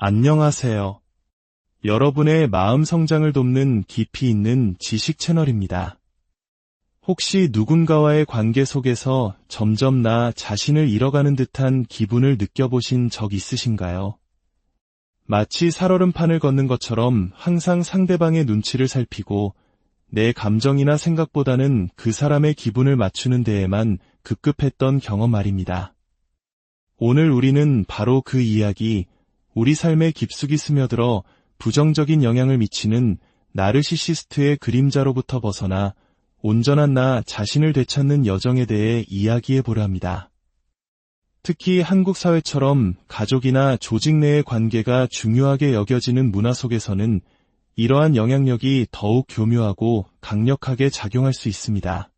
안녕하세요. 여러분의 마음 성장을 돕는 깊이 있는 지식 채널입니다. 혹시 누군가와의 관계 속에서 점점 나 자신을 잃어가는 듯한 기분을 느껴보신 적 있으신가요? 마치 살얼음판을 걷는 것처럼 항상 상대방의 눈치를 살피고 내 감정이나 생각보다는 그 사람의 기분을 맞추는 데에만 급급했던 경험 말입니다. 오늘 우리는 바로 그 이야기, 우리 삶에 깊숙이 스며들어 부정적인 영향을 미치는 나르시시스트의 그림자로부터 벗어나 온전한 나 자신을 되찾는 여정에 대해 이야기해 보려 합니다. 특히 한국 사회처럼 가족이나 조직 내의 관계가 중요하게 여겨지는 문화 속에서는 이러한 영향력이 더욱 교묘하고 강력하게 작용할 수 있습니다.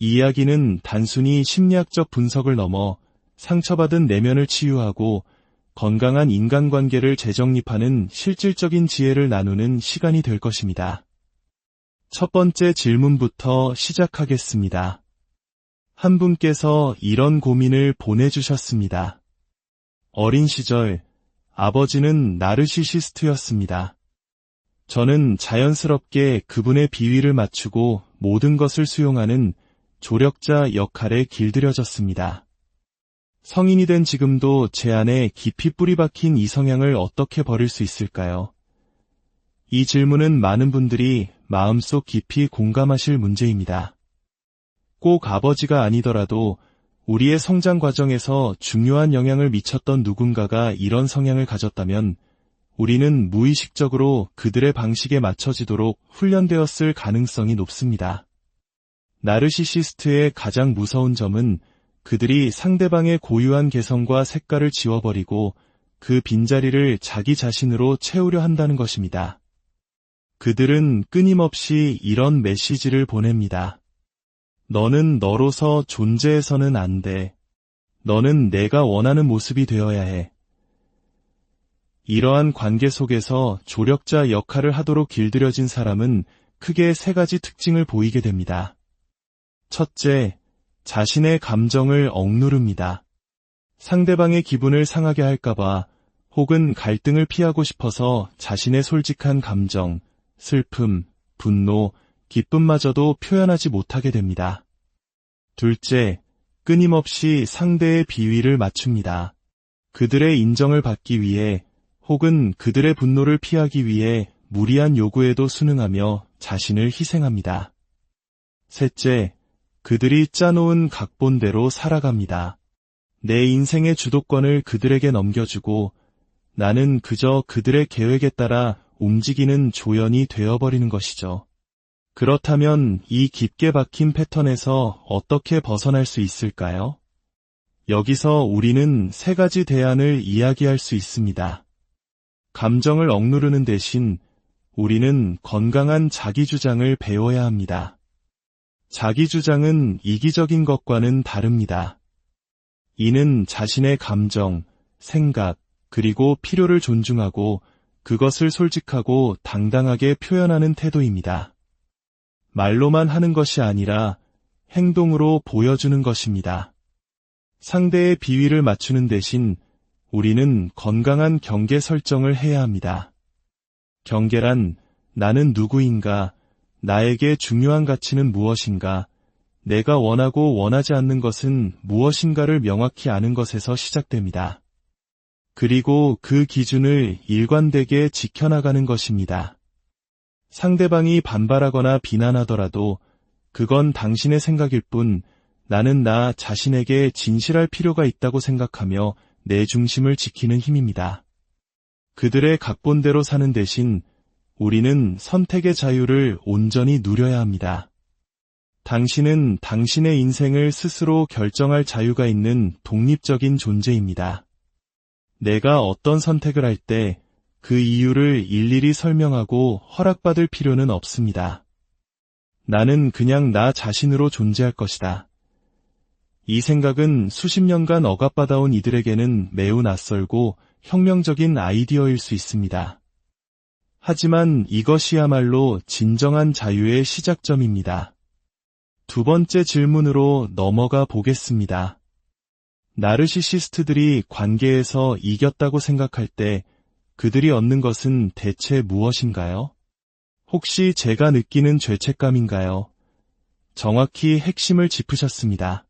이 이야기는 단순히 심리학적 분석을 넘어 상처받은 내면을 치유하고 건강한 인간관계를 재정립하는 실질적인 지혜를 나누는 시간이 될 것입니다. 첫 번째 질문부터 시작하겠습니다. 한 분께서 이런 고민을 보내주셨습니다. 어린 시절 아버지는 나르시시스트였습니다. 저는 자연스럽게 그분의 비위를 맞추고 모든 것을 수용하는 조력자 역할에 길들여졌습니다. 성인이 된 지금도 제 안에 깊이 뿌리 박힌 이 성향을 어떻게 버릴 수 있을까요? 이 질문은 많은 분들이 마음속 깊이 공감하실 문제입니다. 꼭 아버지가 아니더라도 우리의 성장 과정에서 중요한 영향을 미쳤던 누군가가 이런 성향을 가졌다면 우리는 무의식적으로 그들의 방식에 맞춰지도록 훈련되었을 가능성이 높습니다. 나르시시스트의 가장 무서운 점은 그들이 상대방의 고유한 개성과 색깔을 지워버리고 그 빈자리를 자기 자신으로 채우려 한다는 것입니다. 그들은 끊임없이 이런 메시지를 보냅니다. 너는 너로서 존재해서는 안 돼. 너는 내가 원하는 모습이 되어야 해. 이러한 관계 속에서 조력자 역할을 하도록 길들여진 사람은 크게 세 가지 특징을 보이게 됩니다. 첫째, 자신의 감정을 억누릅니다. 상대방의 기분을 상하게 할까봐 혹은 갈등을 피하고 싶어서 자신의 솔직한 감정, 슬픔, 분노, 기쁨마저도 표현하지 못하게 됩니다. 둘째, 끊임없이 상대의 비위를 맞춥니다. 그들의 인정을 받기 위해 혹은 그들의 분노를 피하기 위해 무리한 요구에도 순응하며 자신을 희생합니다. 셋째, 그들이 짜놓은 각본대로 살아갑니다. 내 인생의 주도권을 그들에게 넘겨주고 나는 그저 그들의 계획에 따라 움직이는 조연이 되어버리는 것이죠. 그렇다면 이 깊게 박힌 패턴에서 어떻게 벗어날 수 있을까요? 여기서 우리는 세 가지 대안을 이야기할 수 있습니다. 감정을 억누르는 대신 우리는 건강한 자기 주장을 배워야 합니다. 자기 주장은 이기적인 것과는 다릅니다. 이는 자신의 감정, 생각, 그리고 필요를 존중하고 그것을 솔직하고 당당하게 표현하는 태도입니다. 말로만 하는 것이 아니라 행동으로 보여주는 것입니다. 상대의 비위를 맞추는 대신 우리는 건강한 경계 설정을 해야 합니다. 경계란 나는 누구인가, 나에게 중요한 가치는 무엇인가, 내가 원하고 원하지 않는 것은 무엇인가를 명확히 아는 것에서 시작됩니다. 그리고 그 기준을 일관되게 지켜나가는 것입니다. 상대방이 반발하거나 비난하더라도 그건 당신의 생각일 뿐 나는 나 자신에게 진실할 필요가 있다고 생각하며 내 중심을 지키는 힘입니다. 그들의 각본대로 사는 대신 우리는 선택의 자유를 온전히 누려야 합니다. 당신은 당신의 인생을 스스로 결정할 자유가 있는 독립적인 존재입니다. 내가 어떤 선택을 할 때 그 이유를 일일이 설명하고 허락받을 필요는 없습니다. 나는 그냥 나 자신으로 존재할 것이다. 이 생각은 수십 년간 억압받아온 이들에게는 매우 낯설고 혁명적인 아이디어일 수 있습니다. 하지만 이것이야말로 진정한 자유의 시작점입니다. 두 번째 질문으로 넘어가 보겠습니다. 나르시시스트들이 관계에서 이겼다고 생각할 때 그들이 얻는 것은 대체 무엇인가요? 혹시 제가 느끼는 죄책감인가요? 정확히 핵심을 짚으셨습니다.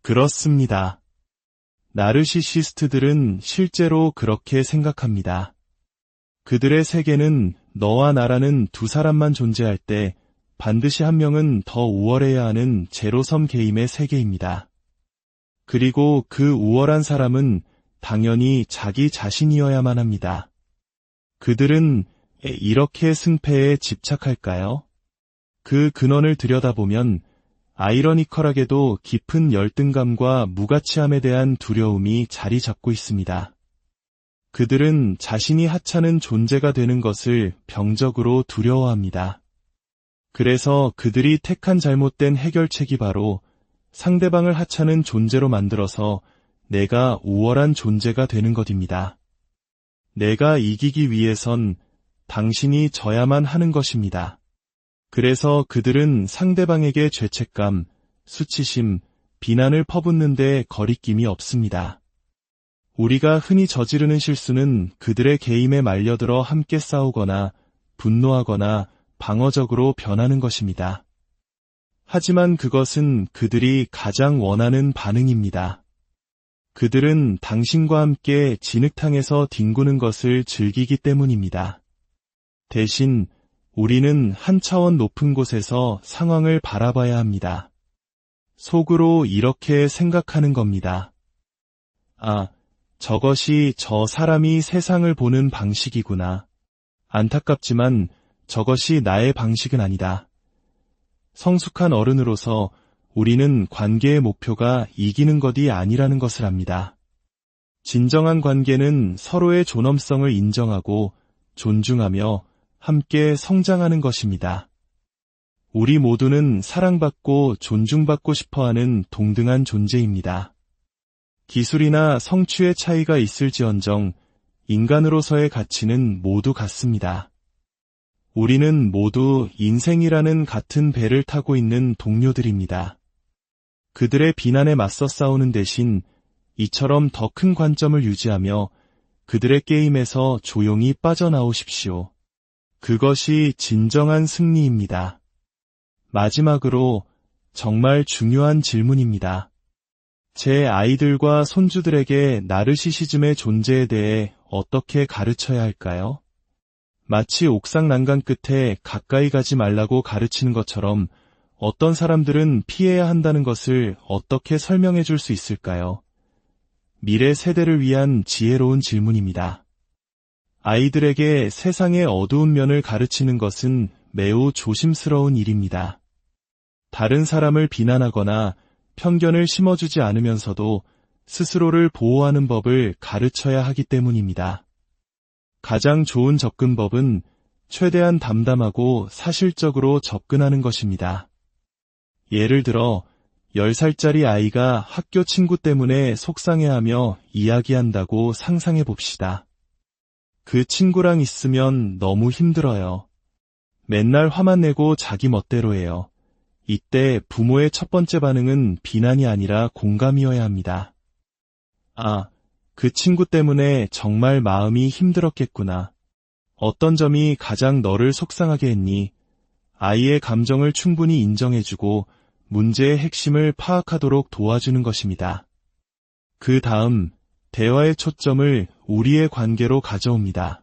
그렇습니다. 나르시시스트들은 실제로 그렇게 생각합니다. 그들의 세계는 너와 나라는 두 사람만 존재할 때 반드시 한 명은 더 우월해야 하는 제로섬 게임의 세계입니다. 그리고 그 우월한 사람은 당연히 자기 자신이어야만 합니다. 그들은 이렇게 승패에 집착할까요? 그 근원을 들여다보면 아이러니컬하게도 깊은 열등감과 무가치함에 대한 두려움이 자리 잡고 있습니다. 그들은 자신이 하찮은 존재가 되는 것을 병적으로 두려워합니다. 그래서 그들이 택한 잘못된 해결책이 바로 상대방을 하찮은 존재로 만들어서 내가 우월한 존재가 되는 것입니다. 내가 이기기 위해선 당신이 져야만 하는 것입니다. 그래서 그들은 상대방에게 죄책감, 수치심, 비난을 퍼붓는데 거리낌이 없습니다. 우리가 흔히 저지르는 실수는 그들의 게임에 말려들어 함께 싸우거나 분노하거나 방어적으로 변하는 것입니다. 하지만 그것은 그들이 가장 원하는 반응입니다. 그들은 당신과 함께 진흙탕에서 뒹구는 것을 즐기기 때문입니다. 대신 우리는 한 차원 높은 곳에서 상황을 바라봐야 합니다. 속으로 이렇게 생각하는 겁니다. 아, 저것이 저 사람이 세상을 보는 방식이구나. 안타깝지만 저것이 나의 방식은 아니다. 성숙한 어른으로서 우리는 관계의 목표가 이기는 것이 아니라는 것을 압니다. 진정한 관계는 서로의 존엄성을 인정하고 존중하며 함께 성장하는 것입니다. 우리 모두는 사랑받고 존중받고 싶어 하는 동등한 존재입니다. 기술이나 성취의 차이가 있을지언정 인간으로서의 가치는 모두 같습니다. 우리는 모두 인생이라는 같은 배를 타고 있는 동료들입니다. 그들의 비난에 맞서 싸우는 대신 이처럼 더 큰 관점을 유지하며 그들의 게임에서 조용히 빠져나오십시오. 그것이 진정한 승리입니다. 마지막으로 정말 중요한 질문입니다. 제 아이들과 손주들에게 나르시시즘의 존재에 대해 어떻게 가르쳐야 할까요? 마치 옥상 난간 끝에 가까이 가지 말라고 가르치는 것처럼 어떤 사람들은 피해야 한다는 것을 어떻게 설명해 줄 수 있을까요? 미래 세대를 위한 지혜로운 질문입니다. 아이들에게 세상의 어두운 면을 가르치는 것은 매우 조심스러운 일입니다. 다른 사람을 비난하거나 편견을 심어주지 않으면서도 스스로를 보호하는 법을 가르쳐야 하기 때문입니다. 가장 좋은 접근법은 최대한 담담하고 사실적으로 접근하는 것입니다. 예를 들어 10살짜리 아이가 학교 친구 때문에 속상해하며 이야기한다고 상상해 봅시다. 그 친구랑 있으면 너무 힘들어요. 맨날 화만 내고 자기 멋대로 해요. 이때 부모의 첫 번째 반응은 비난이 아니라 공감이어야 합니다. 아, 그 친구 때문에 정말 마음이 힘들었겠구나. 어떤 점이 가장 너를 속상하게 했니? 아이의 감정을 충분히 인정해주고 문제의 핵심을 파악하도록 도와주는 것입니다. 그 다음, 대화의 초점을 우리의 관계로 가져옵니다.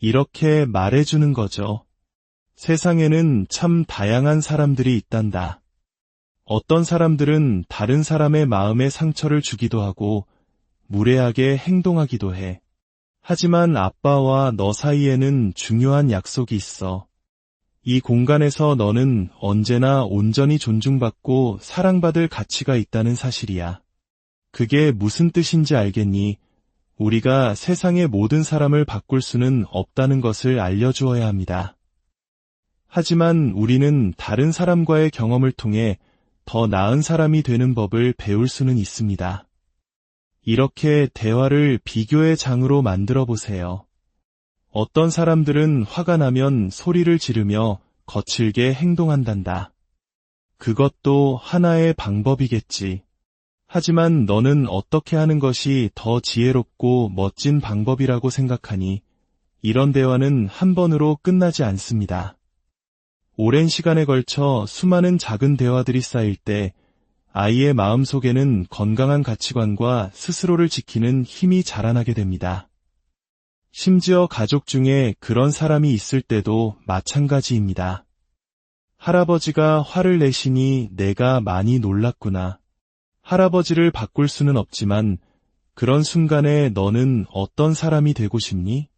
이렇게 말해주는 거죠. 세상에는 참 다양한 사람들이 있단다. 어떤 사람들은 다른 사람의 마음에 상처를 주기도 하고 무례하게 행동하기도 해. 하지만 아빠와 너 사이에는 중요한 약속이 있어. 이 공간에서 너는 언제나 온전히 존중받고 사랑받을 가치가 있다는 사실이야. 그게 무슨 뜻인지 알겠니? 우리가 세상의 모든 사람을 바꿀 수는 없다는 것을 알려주어야 합니다. 하지만 우리는 다른 사람과의 경험을 통해 더 나은 사람이 되는 법을 배울 수는 있습니다. 이렇게 대화를 비교의 장으로 만들어 보세요. 어떤 사람들은 화가 나면 소리를 지르며 거칠게 행동한단다. 그것도 하나의 방법이겠지. 하지만 너는 어떻게 하는 것이 더 지혜롭고 멋진 방법이라고 생각하니 이런 대화는 한 번으로 끝나지 않습니다. 오랜 시간에 걸쳐 수많은 작은 대화들이 쌓일 때 아이의 마음 속에는 건강한 가치관과 스스로를 지키는 힘이 자라나게 됩니다. 심지어 가족 중에 그런 사람이 있을 때도 마찬가지입니다. 할아버지가 화를 내시니 내가 많이 놀랐구나. 할아버지를 바꿀 수는 없지만 그런 순간에 너는 어떤 사람이 되고 싶니?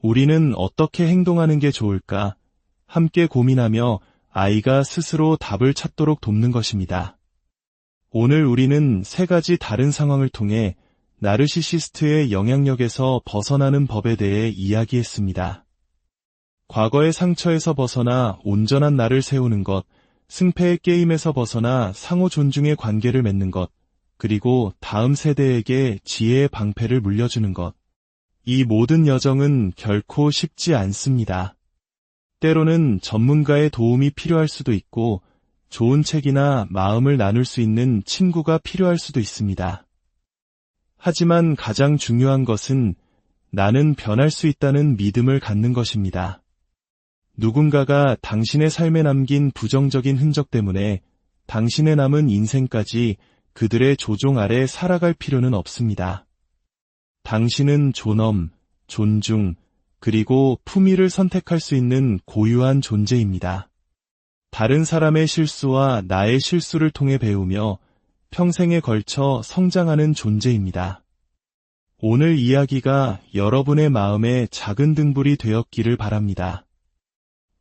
우리는 어떻게 행동하는 게 좋을까? 함께 고민하며 아이가 스스로 답을 찾도록 돕는 것입니다. 오늘 우리는 세 가지 다른 상황을 통해 나르시시스트의 영향력에서 벗어나는 법에 대해 이야기했습니다. 과거의 상처에서 벗어나 온전한 나를 세우는 것, 승패의 게임에서 벗어나 상호 존중의 관계를 맺는 것, 그리고 다음 세대에게 지혜의 방패를 물려주는 것. 이 모든 여정은 결코 쉽지 않습니다. 때로는 전문가의 도움이 필요할 수도 있고 좋은 책이나 마음을 나눌 수 있는 친구가 필요할 수도 있습니다. 하지만 가장 중요한 것은 나는 변할 수 있다는 믿음을 갖는 것입니다. 누군가가 당신의 삶에 남긴 부정적인 흔적 때문에 당신의 남은 인생까지 그들의 조종 아래 살아갈 필요는 없습니다. 당신은 존엄, 존중, 그리고 품위를 선택할 수 있는 고유한 존재입니다. 다른 사람의 실수와 나의 실수를 통해 배우며 평생에 걸쳐 성장하는 존재입니다. 오늘 이야기가 여러분의 마음에 작은 등불이 되었기를 바랍니다.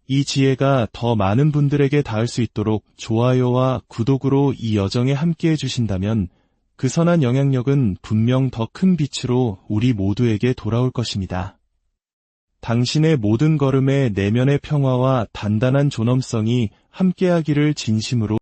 이 지혜가 더 많은 분들에게 닿을 수 있도록 좋아요와 구독으로 이 여정에 함께 해 주신다면 그 선한 영향력은 분명 더 큰 빛으로 우리 모두에게 돌아올 것입니다. 당신의 모든 걸음에 내면의 평화와 단단한 존엄성이 함께하기를 진심으로